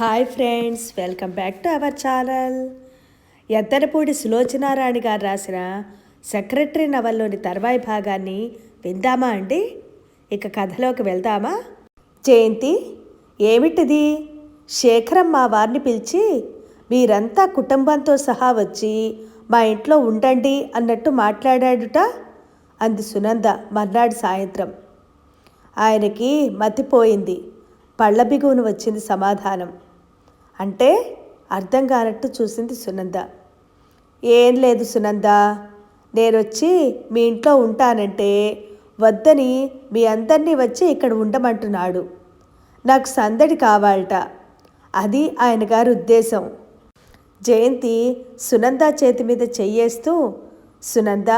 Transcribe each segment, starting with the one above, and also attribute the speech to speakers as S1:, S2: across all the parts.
S1: Hi friends welcome back to our channel. Yaddanapudi Sulochanarani గారు రాసిన secretary నవల్లోని తర్వాయి భాగాన్ని విందామా అండి? ఇక కథలోకి వెళ్దామా? జయంతి ఏమిటిది? శేఖరం మా వారిని పిలిచి మీరంతా కుటుంబంతో సహా వచ్చి మా ఇంట్లో ఉండండి అన్నట్టు మాట్లాడాడుట? అంది సునంద మర్నాడు సాయంత్రం. ఆయనకి మతిపోయింది. పళ్ళబిగువును వచ్చింది సమాధానం. అంటే అర్థం కానట్టు చూసింది సునంద. ఏం లేదు సునంద. వచ్చి మీ ఇంట్లో ఉంటానంటే వద్దని మీ అందరినీ వచ్చి ఇక్కడ ఉండమంటున్నాడు. నాకు సందడి కావాలట. అది ఆయన గారి ఉద్దేశం. జయంతి సునంద చేతి మీద చెయ్యేస్తూ సునంద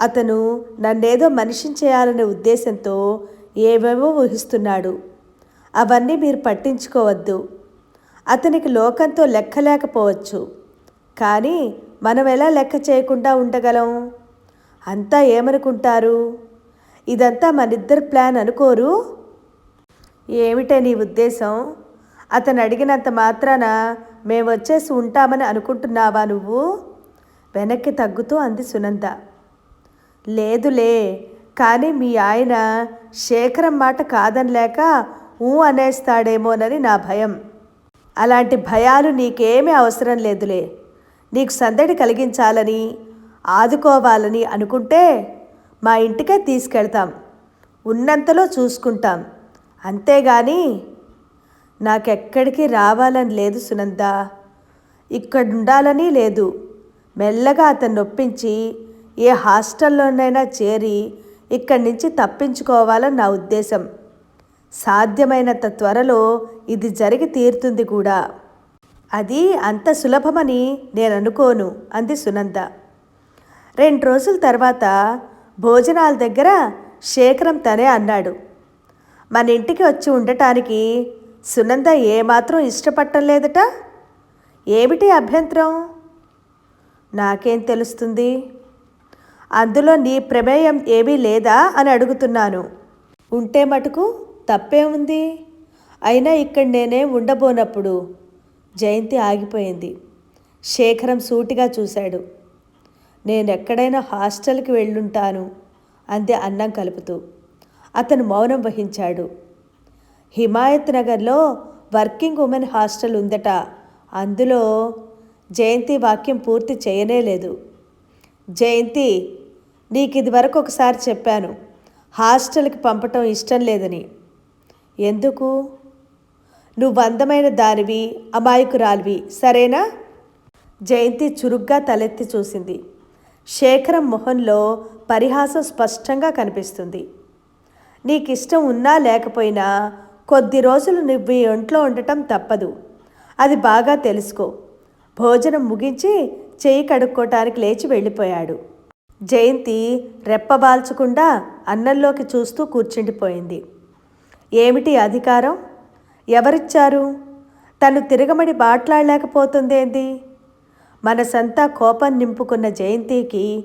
S1: అతను నన్నేదో మనిషిని చేయాలనే ఉద్దేశంతో ఏవేవో ఊహిస్తున్నాడు. అవన్నీ మీరు పట్టించుకోవద్దు. అతనికి లోకంతో లెక్కలేకపోవచ్చు. కానీ మనం ఎలా లెక్క చేయకుండా ఉండగలం? అంతా ఏమనుకుంటారు? ఇదంతా మనిద్దరు ప్లాన్ అనుకోరు? ఏమిటే నీ ఉద్దేశం? అతను అడిగినంత మాత్రాన మేము వచ్చేసి ఉంటామని అనుకుంటున్నావా నువ్వు? వెనక్కి తగ్గుతూ అంది సునంద. లేదులే కానీ మీ ఆయన శేఖరం మాట కాదనలేక ఊ అనేస్తాడేమోనని నా భయం. అలాంటి భయాలు నీకేమీ అవసరం లేదులే. నీకు సందడి కలిగించాలని ఆదుకోవాలని అనుకుంటే మా ఇంటికే తీసుకెళ్తాం. ఉన్నంతలో చూసుకుంటాం. అంతేగాని నాకెక్కడికి రావాలని లేదు సునంద. ఇక్కడ ఉండాలని లేదు. మెల్లగా అతన్ని నొప్పించి ఏ హాస్టల్లోనైనా చేరి ఇక్కడి నుంచి తప్పించుకోవాలని నా ఉద్దేశం. సాధ్యమైనంత త్వరలో ఇది జరిగి తీరుతుంది కూడా. అది అంత సులభమని నేను అనుకోను అంది సునంద. రెండు రోజుల తర్వాత భోజనాల దగ్గర శేఖరం తనే అన్నాడు. మన ఇంటికి వచ్చి ఉండటానికి సునంద ఏమాత్రం ఇష్టపడటం లేదట? ఏమిటి అభ్యంతరం? నాకేం తెలుస్తుంది? అందులో నీ ప్రమేయం ఏమీ లేదా అని అడుగుతున్నాను. ఉంటే మటుకు తప్పేముంది అయినా ఇక్కడ నేనే ఉండబోనప్పుడు జయంతి ఆగిపోయింది. శేఖరం సూటిగా చూశాడు. నేను ఎక్కడైనా హాస్టల్కి వెళ్ళుంటాను అంది అన్నం కలుపుతూ. అతను మౌనం వహించాడు. హిమాయత్ నగర్లో వర్కింగ్ ఉమెన్ హాస్టల్ ఉందట. అందులో జయంతి వాక్యం పూర్తి చేయనేలేదు జయంతి నీకు ఇదివరకు ఒకసారి చెప్పాను. హాస్టల్కి పంపటం ఇష్టం లేదని. ఎందుకు? నువ్వు అందమైన దానివి అమాయకురాలివి సరేనా? జయంతి చురుగ్గా తలెత్తి చూసింది. శేఖరం మొహంలో పరిహాసం స్పష్టంగా కనిపిస్తుంది. నీకు ఇష్టం ఉన్నా లేకపోయినా కొద్ది రోజులు నువ్వు ఒంట్లో ఉండటం తప్పదు. అది బాగా తెలుసుకో. భోజనం ముగించి చేయి కడుక్కోటానికి లేచి వెళ్ళిపోయాడు. జయంతి రెప్పబాల్చకుండా అన్నంలోకి చూస్తూ కూర్చుండిపోయింది. ఏమిటి అధికారం? ఎవరిచ్చారు? తను తిరగమడి మాట్లాడలేకపోతుందేంది మనసంతా కోపం నింపుకున్న జయంతికి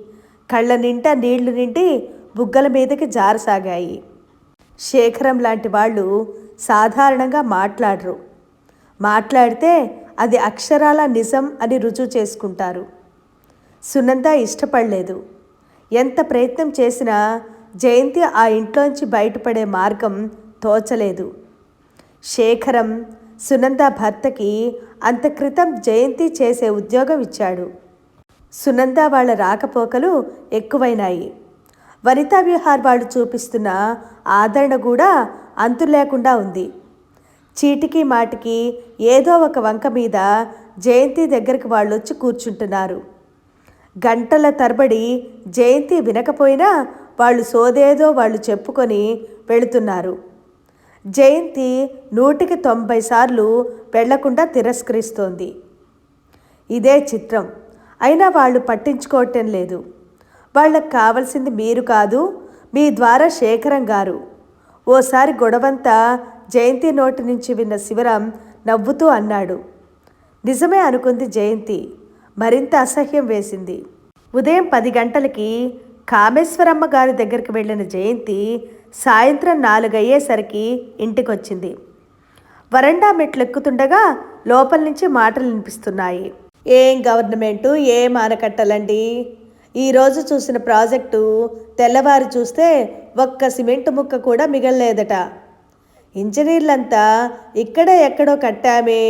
S1: కళ్ళ నిండా నీళ్ళు నిండి బుగ్గల మీదకి జారసాగాయి. శేఖరం లాంటి వాళ్ళు సాధారణంగా మాట్లాడరు. మాట్లాడితే అది అక్షరాల నిజం అని రుజువు చేసుకుంటారు. సునంద ఇష్టపడలేదు. ఎంత ప్రయత్నం చేసినా జయంతి ఆ ఇంట్లోంచి బయటపడే మార్గం తోచలేదు. శేఖరం సునంద భర్తకి అంత క్రితం జయంతి చేసే ఉద్యోగం ఇచ్చాడు. సునంద వాళ్ళ రాకపోకలు ఎక్కువైనాయి. వనితా విహార్ వాళ్ళు చూపిస్తున్న ఆదరణ కూడా అంతు లేకుండా ఉంది. చీటికి మాటికి ఏదో ఒక వంక మీద జయంతి దగ్గరికి వాళ్ళు వచ్చి కూర్చుంటున్నారు. గంటల తరబడి జయంతి వినకపోయినా వాళ్ళు సోదేదో వాళ్ళు చెప్పుకొని వెళుతున్నారు. జయంతి నూటికి తొంభై సార్లు వెళ్ళకుండా తిరస్కరిస్తోంది. ఇదే చిత్రం. అయినా వాళ్ళు పట్టించుకోవటం లేదు. వాళ్ళకు కావలసింది మీరు కాదు మీ ద్వారా శేఖరం గారు. ఓసారి గొడవంతా జయంతి నోటి నుంచి విన్న శివరాం నవ్వుతూ అన్నాడు. నిజమే అనుకుంది జయంతి. మరింత అసహ్యం వేసింది. ఉదయం పది గంటలకి కామేశ్వరమ్మ గారి దగ్గరికి వెళ్ళిన జయంతి సాయంత్రం నాలుగయ్యేసరికి ఇంటికొచ్చింది. వరండా మెట్లు ఎక్కుతుండగా లోపల నుంచి మాటలు వినిపిస్తున్నాయి. ఏం గవర్నమెంటు? ఏం ఆనకట్టలండి? ఈరోజు చూసిన ప్రాజెక్టు తెల్లవారు చూస్తే ఒక్క సిమెంట్ ముక్క కూడా మిగలలేదట. ఇంజనీర్లంతా ఇక్కడే ఎక్కడో కట్టామే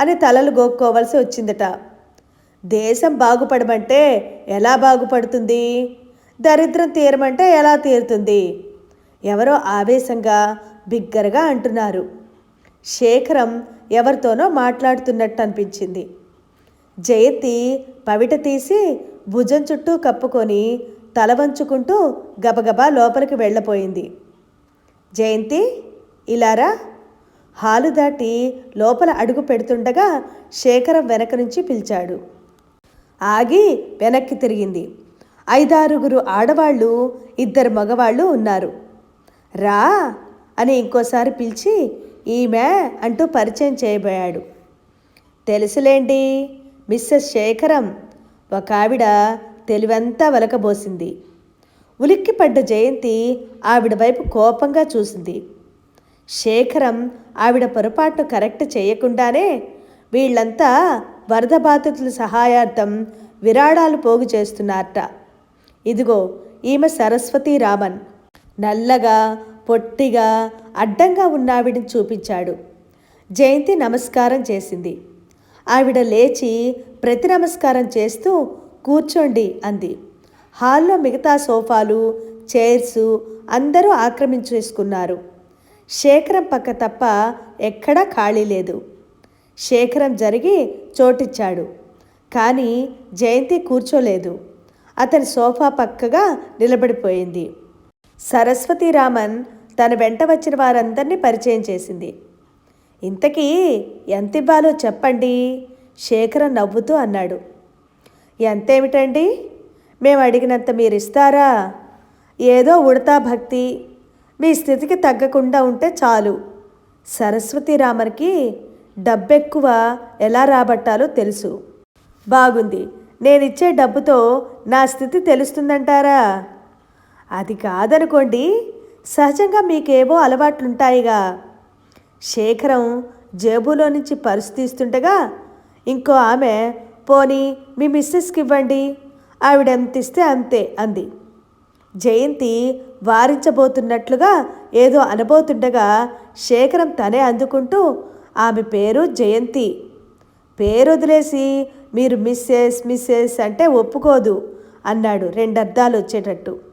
S1: అని తలలు గోక్కోవలసి వచ్చిందట. దేశం బాగుపడమంటే ఎలా బాగుపడుతుంది? దరిద్రం తీరమంటే ఎలా తీరుతుంది? ఎవరో ఆవేశంగా బిగ్గరగా అంటున్నారు. శేఖరం ఎవరితోనో మాట్లాడుతున్నట్టు అనిపించింది జయంతి పవిట తీసి భుజం చుట్టూ కప్పుకొని తల వంచుకుంటూ గబగబా లోపలికి వెళ్ళపోయింది. జయంతి ఇలారా? హాలు దాటి లోపల అడుగు పెడుతుండగా శేఖరం వెనక నుంచి పిలిచాడు. ఆగి వెనక్కి తిరిగింది. ఐదారుగురు ఆడవాళ్ళు ఇద్దరు మగవాళ్ళు ఉన్నారు. రా అని ఇంకోసారి పిలిచి ఈమె అంటూ పరిచయం చేయబోయాడు. తెలుసులేండి మిస్సెస్ శేఖరం ఒక ఆవిడ తెలివంతా వలకబోసింది. ఉలిక్కిపడ్డ జయంతి ఆవిడ వైపు కోపంగా చూసింది. శేఖరం ఆవిడ పొరపాటు కరెక్ట్ చేయకుండానే వీళ్ళంతా వరద బాధితుల సహాయార్థం విరాళాలు పోగు చేస్తున్నారట. ఇదిగో ఈమె సరస్వతి రామన్. నల్లగా పొట్టిగా అడ్డంగా ఉన్న ఆవిడని చూపించాడు. జయంతి నమస్కారం చేసింది. ఆవిడ లేచి ప్రతి నమస్కారం చేస్తూ కూర్చోండి అంది. హాల్లో మిగతా సోఫాలు చైర్స్ అందరూ ఆక్రమించేసుకున్నారు శేఖరం పక్క తప్ప ఎక్కడా ఖాళీ లేదు. శేఖరం జరిగి చోటిచ్చాడు. కానీ జయంతి కూర్చోలేదు. అతని సోఫా పక్కగా నిలబడిపోయింది. సరస్వతీరామన్ తన వెంట వచ్చిన వారందరినీ పరిచయం చేసింది. ఇంతకీ ఎంత ఇవ్వాలో చెప్పండి? శేఖరం నవ్వుతూ అన్నాడు. ఎంతేమిటండి? మేము అడిగినంత మీరు ఇస్తారా ఏదో ఉడతా భక్తి. మీ స్థితికి తగ్గకుండా ఉంటే చాలు. సరస్వతీరామన్కి డబ్బెక్కువ ఎలా రాబట్టాలో తెలుసు. బాగుంది. నేనిచ్చే డబ్బుతో నా స్థితి తెలుస్తుందంటారా? అది కాదనుకోండి. సహజంగా మీకేవో అలవాట్లుంటాయిగా. శేఖరం జేబులో నుంచి పరుసు తీస్తుండగా ఇంకో ఆమె పోనీ మీ మిస్సెస్కి ఇవ్వండి ఆవిడ ఎంత ఇస్తే అంతే అంది. జయంతి వారించబోతున్నట్లుగా ఏదో అనబోతుండగా శేఖరం తనే అందుకుంటూ ఆమె పేరు జయంతి. పేరు వదిలేసి మీరు మిస్సెస్ మిస్సెస్ అంటే ఒప్పుకోదు అన్నాడు రెండర్థాలు వచ్చేటట్టు.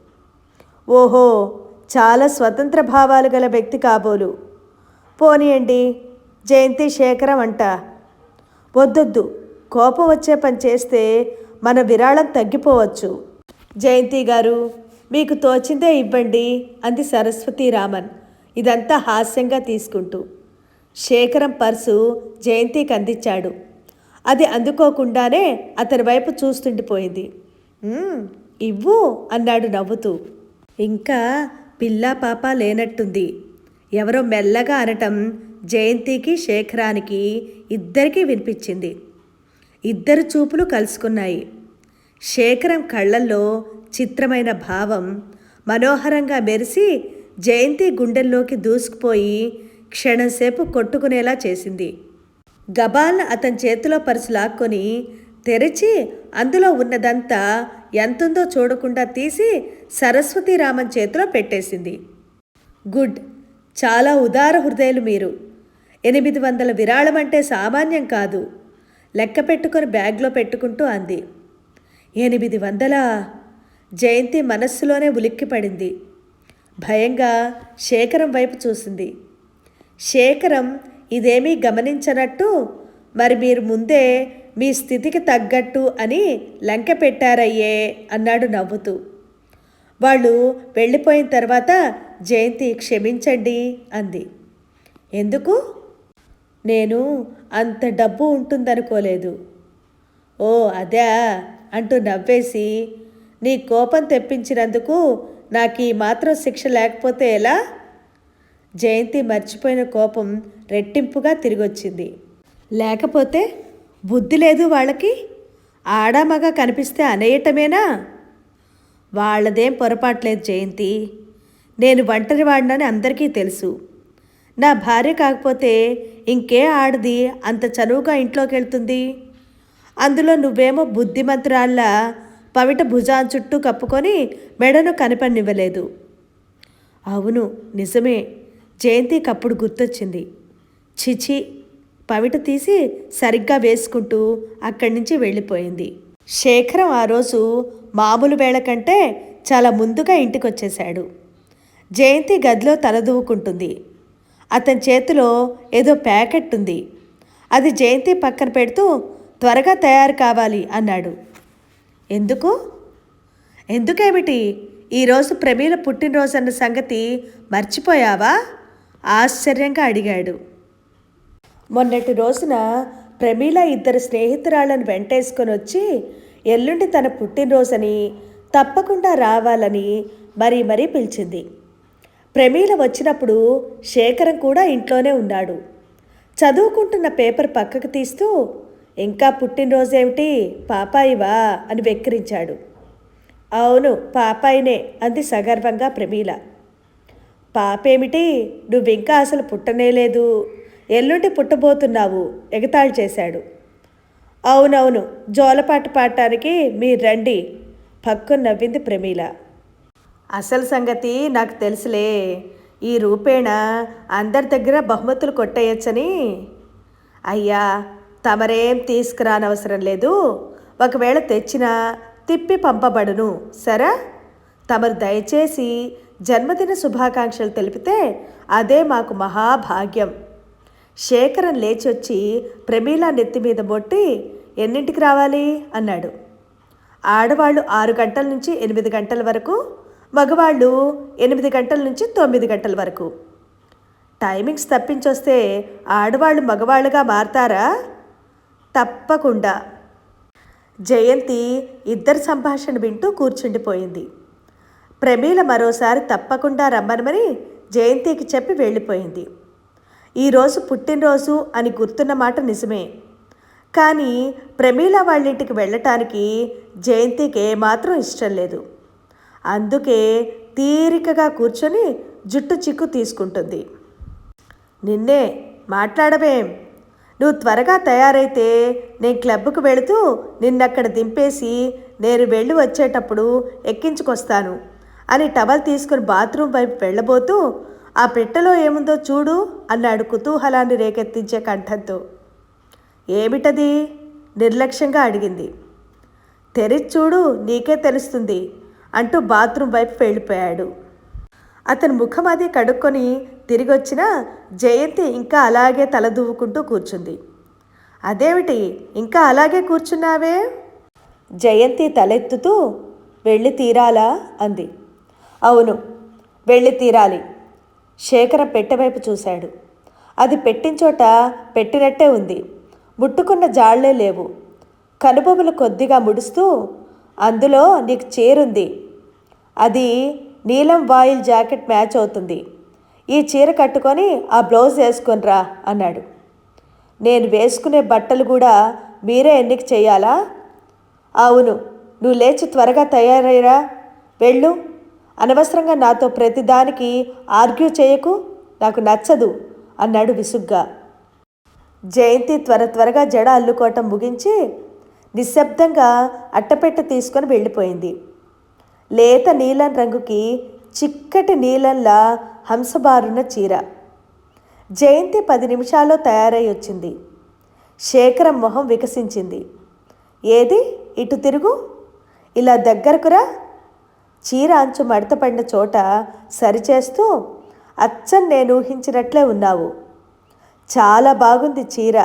S1: ఓహో చాలా స్వతంత్ర భావాలు గల వ్యక్తి కాబోలు. పోనీయండి జయంతి శేఖరం అంట. వద్దొద్దు కోపం వచ్చే పని చేస్తే మన విరాళం తగ్గిపోవచ్చు. జయంతి గారు మీకు తోచిందే ఇవ్వండి అంది సరస్వతి రామన్. ఇదంతా హాస్యంగా తీసుకుంటూ. శేఖరం పర్సు జయంతికి అందించాడు. అది అందుకోకుండానే అతని వైపు చూస్తుండిపోయింది. ఇవ్వు అన్నాడు నవ్వుతూ. ఇంకా పిల్లా పాప లేనట్టుంది. ఎవరో మెల్లగా అనటం జయంతికి శేఖరానికి ఇద్దరికీ వినిపించింది. ఇద్దరు చూపులు కలుసుకున్నాయి. శేఖరం కళ్ళల్లో చిత్రమైన భావం మనోహరంగా మెరిసి జయంతి గుండెల్లోకి దూసుకుపోయి క్షణంసేపు కొట్టుకునేలా చేసింది. గబాల్న అతని చేతిలో పరుసు లాక్కొని తెరిచి అందులో ఉన్నదంతా ఎంతుందో చూడకుండా తీసి సరస్వతీరామన్ చేతిలో పెట్టేసింది. గుడ్. చాలా ఉదార హృదయాలు మీరు. ఎనిమిది వందల విరాళం అంటే సామాన్యం కాదు. లెక్క పెట్టుకొని బ్యాగ్లో పెట్టుకుంటూ అంది. ఎనిమిది వందల? జయంతి మనస్సులోనే ఉలిక్కిపడింది భయంగా శేఖరం వైపు చూసింది. శేఖరం ఇదేమీ గమనించనట్టు మరి మీరు ముందే మీ స్థితికి తగ్గట్టు అని లంక పెట్టారయ్యే అన్నాడు నవ్వుతూ. వాళ్ళు వెళ్ళిపోయిన తర్వాత జయంతి క్షమించండి అంది. ఎందుకు? నేను అంత డబ్బు ఉంటుందనుకోలేదు. ఓ అదే అంటూ నవ్వేసి నీ కోపం తెప్పించినందుకు నాకు ఈ మాత్రం శిక్ష లేకపోతే ఎలా? జయంతి మర్చిపోయిన కోపం రెట్టింపుగా తిరిగొచ్చింది. లేకపోతే బుద్ధి లేదు వాళ్ళకి. ఆడామగ కనిపిస్తే అనేయటమేనా? వాళ్ళదేం పొరపాట్లేదు జయంతి. నేను ఒంటరి వాడినని అందరికీ తెలుసు. నా భార్య కాకపోతే ఇంకే ఆడది అంత చనువుగా ఇంట్లోకి వెళ్తుంది. అందులో నువ్వేమో బుద్ధిమంతురాళ్ళ పవిట భుజాన్ చుట్టూ కప్పుకొని మెడను కనిపనివ్వలేదు అవును నిజమే. జయంతికి అప్పుడు గుర్తొచ్చింది చిచి పవిట తీసి సరిగ్గా వేసుకుంటూ అక్కడి నుంచి వెళ్ళిపోయింది. శేఖరం ఆ రోజు మామూలు వేళ కంటే చాలా ముందుగా ఇంటికి వచ్చేశాడు జయంతి గదిలో తలదూవుకుంటుంది అతని చేతిలో ఏదో ప్యాకెట్ ఉంది. అది జయంతి పక్కన పెడుతూ త్వరగా తయారు కావాలి అన్నాడు. ఎందుకు? ఎందుకేమిటి? ఈరోజు ప్రమీల పుట్టినరోజు అన్న సంగతి మర్చిపోయావా? ఆశ్చర్యంగా అడిగాడు. మొన్నటి రోజున ప్రమీల ఇద్దరు స్నేహితురాలను వెంటేసుకొని వచ్చి ఎల్లుండి తన పుట్టినరోజని తప్పకుండా రావాలని మరీ మరీ పిలిచింది. ప్రమీల వచ్చినప్పుడు శేఖరం కూడా ఇంట్లోనే ఉన్నాడు. చదువుకుంటున్న పేపర్ పక్కకు తీస్తూ ఇంకా పుట్టినరోజేమిటి? పాపాయివా? అని వెక్కిరించాడు. అవును పాపాయినే అంది సగర్వంగా ప్రమీల. పాపేమిటి? నువ్వింకా అసలు పుట్టనేలేదు. ఎల్లుండి పుట్టబోతున్నావు ఎగతాళి చేశాడు. అవునవును జోలపాట పాడటానికి మీరు రండి పక్కు నవ్వింది ప్రమీల. అసలు సంగతి నాకు తెలుసులే ఈ రూపేణ అందరి దగ్గర బహుమతులు కొట్టేయచ్చని. అయ్యా తమరేం తీసుకురానవసరం లేదు ఒకవేళ తెచ్చినా తిప్పి పంపబడును సరే? తమరు దయచేసి జన్మదిన శుభాకాంక్షలు తెలిపితే అదే మాకు మహాభాగ్యం. శేఖరం లేచొచ్చి ప్రమీల నెత్తి మీద బొట్టి ఎన్నింటికి రావాలి? అన్నాడు. ఆడవాళ్ళు ఆరు గంటల నుంచి ఎనిమిది గంటల వరకు మగవాళ్ళు ఎనిమిది గంటల నుంచి తొమ్మిది గంటల వరకు. టైమింగ్స్ తప్పించొస్తే ఆడవాళ్ళు మగవాళ్ళుగా మారతారా? తప్పకుండా. జయంతి ఇద్దరి సంభాషణ వింటూ కూర్చుండిపోయింది. ప్రమీల మరోసారి తప్పకుండా రమ్మనమని జయంతికి చెప్పి వెళ్ళిపోయింది. ఈరోజు పుట్టినరోజు అని గుర్తున్న మాట నిజమే. కానీ ప్రమీల వాళ్ళింటికి వెళ్ళటానికి జయంతికి ఏమాత్రం ఇష్టం లేదు. అందుకే తీరికగా కూర్చొని జుట్టు చిక్కు తీసుకుంటుంది. నిన్నే మాట్లాడవేం? నువ్వు త్వరగా తయారైతే నేను క్లబ్కు వెళుతూ నిన్నక్కడ దింపేసి నేను వెళ్ళి వచ్చేటప్పుడు ఎక్కించుకొస్తాను అని టవల్ తీసుకుని బాత్రూమ్ వైపు వెళ్ళబోతూ ఆ పెట్టెలో ఏముందో చూడు అన్నాడు కుతూహలాన్ని రేకెత్తించే కంఠంతో. ఏమిటది? నిర్లక్ష్యంగా అడిగింది. తెరిచి చూడు నీకే తెలుస్తుంది అంటూ బాత్రూమ్ వైపు వెళ్ళిపోయాడు. అతని ముఖం అది కడుక్కొని తిరిగొచ్చిన జయంతి ఇంకా అలాగే తలదూవుకుంటూ కూర్చుంది. అదేమిటి? ఇంకా అలాగే కూర్చున్నావే? జయంతి తలెత్తుతూ వెళ్ళి తీరాలా? అంది. అవును వెళ్ళి తీరాలి. శేఖర పెట్టెవైపు చూశాడు. అది పెట్టిన చోట పెట్టినట్టే ఉంది. ముట్టుకున్న జాళ్ళే లేవు. కనుబొమ్మలు కొద్దిగా ముడుస్తూ అందులో నీకు చీరుంది. అది నీలం వాయిల్ జాకెట్ మ్యాచ్ అవుతుంది. ఈ చీర కట్టుకొని ఆ బ్లౌజ్ వేసుకొనిరా అన్నాడు. నేను వేసుకునే బట్టలు కూడా మీరే ఎన్నిక చేయాలా? అవును నువ్వు లేచి త్వరగా తయారయ్యరా? వెళ్ళు. అనవసరంగా నాతో ప్రతిదానికి ఆర్గ్యూ చేయకు నాకు నచ్చదు అన్నాడు విసుగ్గా. జయంతి త్వర త్వరగా జడ అల్లుకోవటం ముగించి నిశ్శబ్దంగా అట్టపెట్ట తీసుకొని వెళ్ళిపోయింది. లేత నీలం రంగుకి చిక్కటి నీలంలా హంసబారున్న చీర. జయంతి పది నిమిషాల్లో తయారై వచ్చింది. శేఖరం మొహం వికసించింది. ఏది? ఇటు తిరుగు. ఇలా దగ్గరకురా చీర అంచు మడతపడిన చోట సరిచేస్తూ అచ్చం నేను ఊహించినట్లే ఉన్నావు. చాలా బాగుంది చీర.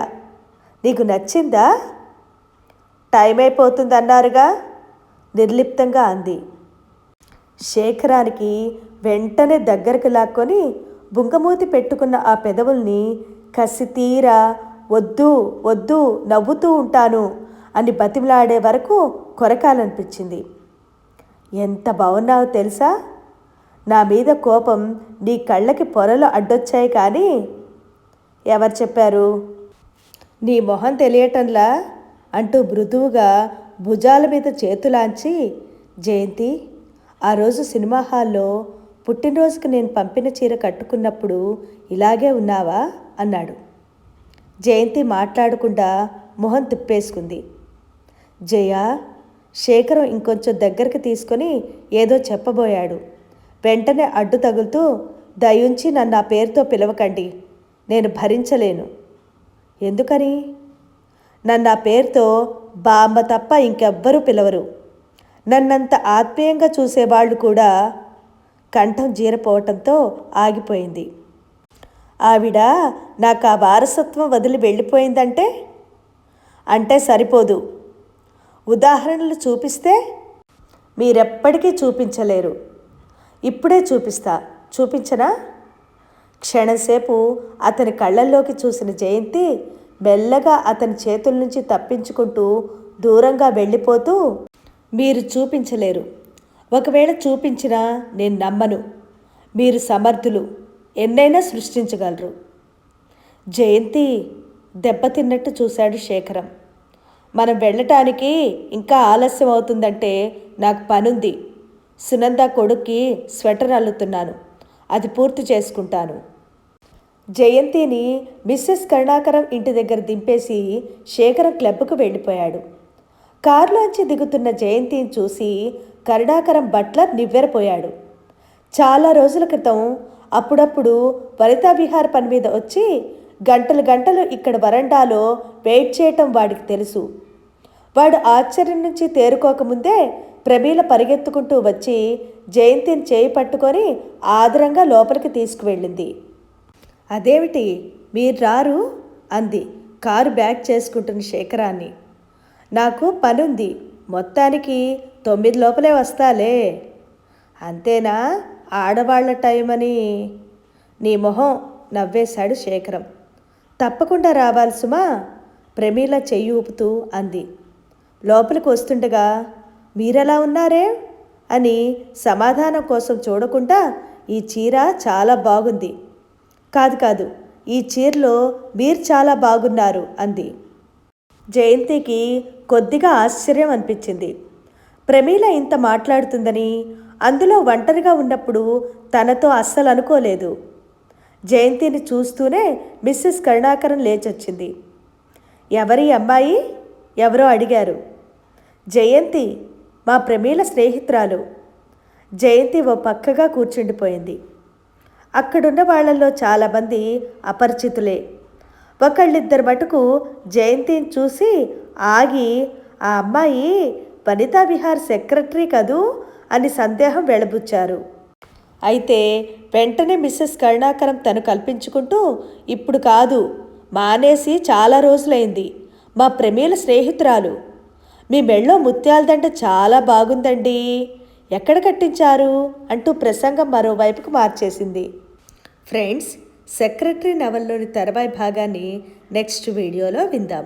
S1: నీకు నచ్చిందా? టైం అయిపోతుందన్నారుగా నిర్లిప్తంగా అంది. శేఖరానికి వెంటనే దగ్గరకు లాక్కొని బుంగమూతి పెట్టుకున్న ఆ పెదవుల్ని కసి తీరా వద్దు వద్దు నవ్వుతూ ఉంటాను అని బతిమలాడే వరకు కొరకాలనిపించింది. ఎంత బాగున్నావో తెలుసా? నా మీద కోపం నీ కళ్ళకి పొరలు అడ్డొచ్చాయి కానీ ఎవరు చెప్పారు? నీ మొహం తెలియటంలా అంటూ మృదువుగా భుజాల మీద చేతులాంచి జయంతి ఆ రోజు సినిమా హాల్లో పుట్టినరోజుకి నేను పంపిన చీర కట్టుకున్నప్పుడు ఇలాగే ఉన్నావా? అన్నాడు. జయంతి మాట్లాడకుండా మొహం తిప్పేసుకుంది. జయ శేఖరం ఇంకొంచెం దగ్గరికి తీసుకొని ఏదో చెప్పబోయాడు. వెంటనే అడ్డు తగులుతూ దయుంచి నన్ను ఆ పేరుతో పిలవకండి. నేను భరించలేను. ఎందుకని? నన్ను ఆ పేరుతో బామ్మ తప్ప ఇంకెవ్వరూ పిలవరు. నన్నంత ఆత్మీయంగా చూసేవాళ్ళు కూడా కంఠం జీరపోవటంతో ఆగిపోయింది. ఆవిడ నాకు ఆ వారసత్వం వదిలి వెళ్ళిపోయిందంటే? అంటే సరిపోదు. ఉదాహరణలు చూపిస్తే మీరెప్పటికీ చూపించలేరు. ఇప్పుడే చూపిస్తా. చూపించనా? క్షణంసేపు అతని కళ్ళల్లోకి చూసిన జయంతి మెల్లగా అతని చేతుల నుంచి తప్పించుకుంటూ దూరంగా వెళ్ళిపోతూ మీరు చూపించలేరు. ఒకవేళ చూపించినా నేను నమ్మను. మీరు సమర్థులు. ఎన్నైనా సృష్టించగలరు. జయంతి దెబ్బతిన్నట్టు చూశాడు శేఖరం. మనం వెళ్ళటానికి ఇంకా ఆలస్యం అవుతుందంటే నాకు పనుంది. సునంద కొడుక్కి స్వెటర్ అల్లుతున్నాను. అది పూర్తి చేసుకుంటాను. జయంతిని మిస్సెస్ కరుణాకరం ఇంటి దగ్గర దింపేసి శేఖరం క్లబ్కు వెళ్ళిపోయాడు. కారులోంచి దిగుతున్న జయంతిని చూసి కరుణాకరం బట్లర్ నివ్వెరపోయాడు. చాలా రోజుల క్రితం అప్పుడప్పుడు వనితా విహార్ పని మీద వచ్చి గంటలు గంటలు ఇక్కడ వరండాలో వెయిట్ చేయటం వాడికి తెలుసు. వాడు ఆశ్చర్యం నుంచి తేరుకోకముందే ప్రమీల పరిగెత్తుకుంటూ వచ్చి జయంతిని చేయి పట్టుకొని ఆదరంగా లోపలికి తీసుకువెళ్ళింది. అదేమిటి? మీరు రారు? అంది. కారు బ్యాక్ చేసుకుంటున్న శేఖరాన్ని. నాకు పనుంది. మొత్తానికి తొమ్మిది లోపలే వస్తాలే. అంతేనా? ఆడవాళ్ళ టైం అని నీ మొహం నవ్వేశాడు శేఖరం. తప్పకుండా రావాలి సుమా ప్రమీల చెయ్యి ఊపుతూ అంది. లోపలికి వస్తుండగా మీరెలా ఉన్నారే? అని సమాధానం కోసం చూడకుండా ఈ చీర చాలా బాగుంది. కాదు కాదు ఈ చీరలో మీరు చాలా బాగున్నారు అంది. జయంతికి కొద్దిగా ఆశ్చర్యం అనిపించింది. ప్రమీల ఇంత మాట్లాడుతుందని అందులో ఒంటరిగా ఉన్నప్పుడు తనతో అస్సలు అనుకోలేదు. జయంతిని చూస్తూనే మిస్సెస్ కరుణాకరం లేచొచ్చింది. ఎవరి అమ్మాయి? ఎవరో అడిగారు. జయంతి మా ప్రమీల స్నేహితురాలు. జయంతి ఓ పక్కగా కూర్చుండిపోయింది. అక్కడున్న వాళ్ళలో చాలామంది అపరిచితులే. ఒకళ్ళిద్దరు మటుకు జయంతిని చూసి ఆగి ఆ అమ్మాయి వనితా విహార్ సెక్రటరీ కదూ? అని సందేహం వెళబుచ్చారు అయితే వెంటనే మిస్సెస్ కరుణాకరం తను కల్పించుకుంటూ ఇప్పుడు కాదు మానేసి చాలా రోజులైంది మా ప్రమేల స్నేహితురాలు. మీ మెళ్ళో ముత్యాలదండ చాలా బాగుందండి. ఎక్కడ కట్టించారు? అంటూ ప్రసంగం మరోవైపుకు మార్చేసింది. ఫ్రెండ్స్ సెక్రటరీ నవల్లోని తర్వాయి భాగాన్ని నెక్స్ట్ వీడియోలో విందాం.